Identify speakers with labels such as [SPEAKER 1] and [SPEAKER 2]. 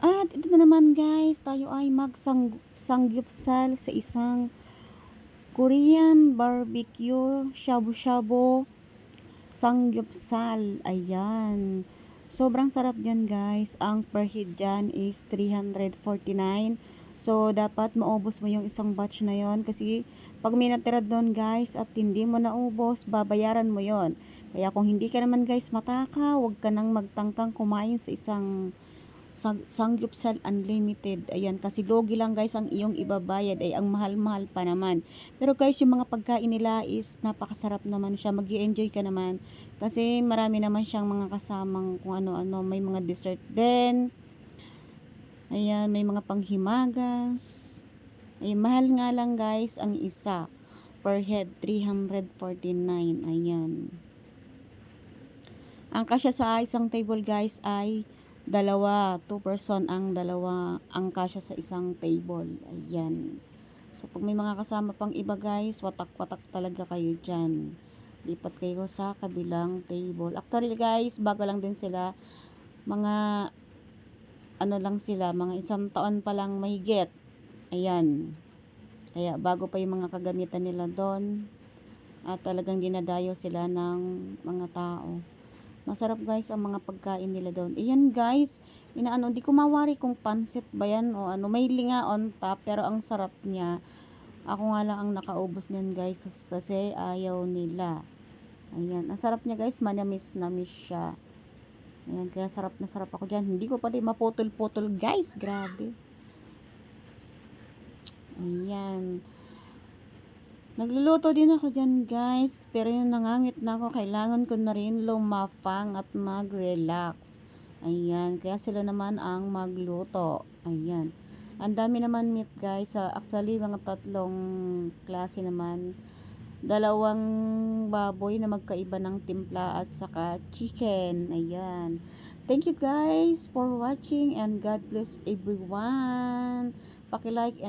[SPEAKER 1] At ito na naman guys, tayo ay magsangyupsal sa isang Korean barbecue shabu-shabu sangyupsal. Ayan. Sobrang sarap dyan guys. Ang per head dyan is 349. So, dapat maubos mo yung isang batch na yon Kasi, pag may natira doon guys at hindi mo naubos, babayaran mo yon Kaya kung hindi ka naman guys mataka, huwag ka nang magtangkang kumain sa isang sang Sangyupsal Unlimited. Ayan, kasi logi lang guys ang iyong ibabayad ay ang mahal-mahal pa naman. Pero guys, yung mga pagkain nila is napakasarap naman siya. mag enjoy ka naman. Kasi marami naman siyang mga kasamang kung ano-ano. May mga dessert din. Ayan, may mga panghimagas. Ay, mahal nga lang guys ang isa. Per head, 349. Ayan. Ang kasya sa isang table guys ay dalawa, two person ang dalawa ang kasya sa isang table. Ayan. So, pag may mga kasama pang iba guys, watak-watak talaga kayo dyan. Lipat kayo sa kabilang table. Actually guys, bago lang din sila. Mga, ano lang sila, mga isang taon pa lang mahigit. Ayan. Kaya bago pa yung mga kagamitan nila doon. At talagang dinadayo sila ng mga tao. Masarap guys ang mga pagkain nila doon. Ayan guys, inaano, di ko mawari kung pansit ba yan o ano. May linga on top pero ang sarap niya. Ako nga lang ang nakaubos niyan guys kasi, kasi ayaw nila. Ayan, ang sarap niya guys, manamis namis siya. Ayan, kaya sarap na sarap ako dyan. Hindi ko pati maputol-putol guys, grabe. Ayan. Nagluluto din ako dyan guys, pero yung nangangit na ako, kailangan ko na rin lumapang at mag-relax. Ayan, kaya sila naman ang magluto. Ayan. Ang dami naman meat guys, uh, actually mga tatlong klase naman. Dalawang baboy na magkaiba ng timpla at saka chicken. Ayan. Thank you guys for watching and God bless everyone. Paki-like and